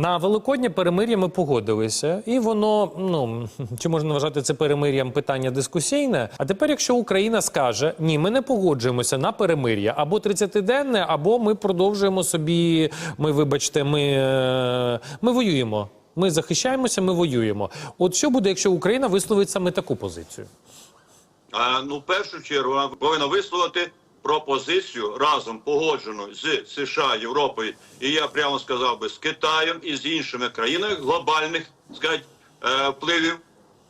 На великоднє перемир'я ми погодилися, і воно ну чи можна вважати це перемир'ям питання дискусійне. А тепер, якщо Україна скаже ні, ми не погоджуємося на перемир'я або 30-денне, або ми продовжуємо собі. Ми, вибачте, ми, е, ми воюємо. Ми захищаємося, ми воюємо. От що буде, якщо Україна висловить саме таку позицію? А, ну, в першу чергу вона повинна висловити пропозицію разом погоджену з США, Європою, і я прямо сказав би з Китаєм і з іншими країнами глобальних сказать, е, впливів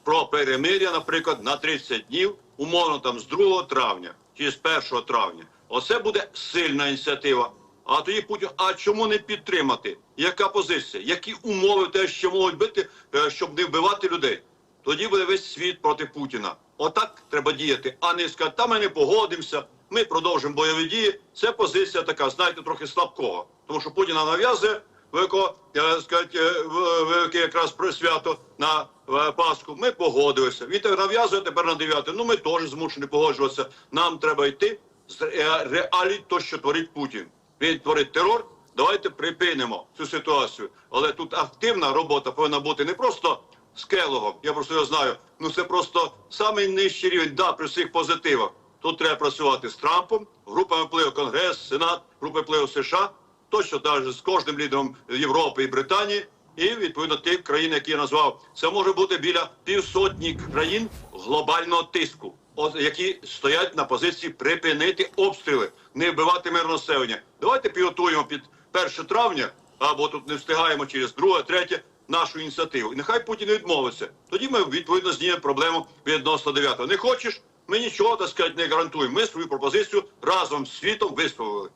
про перемир'я, наприклад, на 30 днів, умовно там з 2 травня чи з 1 травня. Оце буде сильна ініціатива. А тоді Путін, а чому не підтримати? Яка позиція? Які умови те, що можуть бути, е, щоб не вбивати людей? Тоді буде весь світ проти Путіна. Отак треба діяти, а не сказати, та ми не погодимося, ми продовжимо бойові дії. Це позиція така, знаєте, трохи слабкого. Тому що Путіна нав'язує велико, е, сказати, е, велике якраз про свято на е, Пасху. Ми погодилися. Він так нав'язує тепер на 9. Ну ми теж змушені погоджуватися. Нам треба йти з ре- реалій, то, що творить Путін. Він творить терор. Давайте припинимо цю ситуацію. Але тут активна робота повинна бути не просто з Келогом, я просто його знаю. Ну це просто самий нижчий рівень, да, при всіх позитивах. Тут треба працювати з Трампом, групами впливу Конгрес, Сенат, групи впливу США, точно навіть з кожним лідером Європи і Британії, і відповідно тих країн, які я назвав. Це може бути біля півсотні країн глобального тиску, які стоять на позиції припинити обстріли, не вбивати мирне населення. Давайте підготуємо під 1 травня, або тут не встигаємо через друге, третє нашу ініціативу. І нехай Путін відмовиться. Тоді ми відповідно знімемо проблему відносно 9-го. Не хочеш? Ми нічого так сказати не гарантуємо. Ми свою пропозицію разом з світом висловили.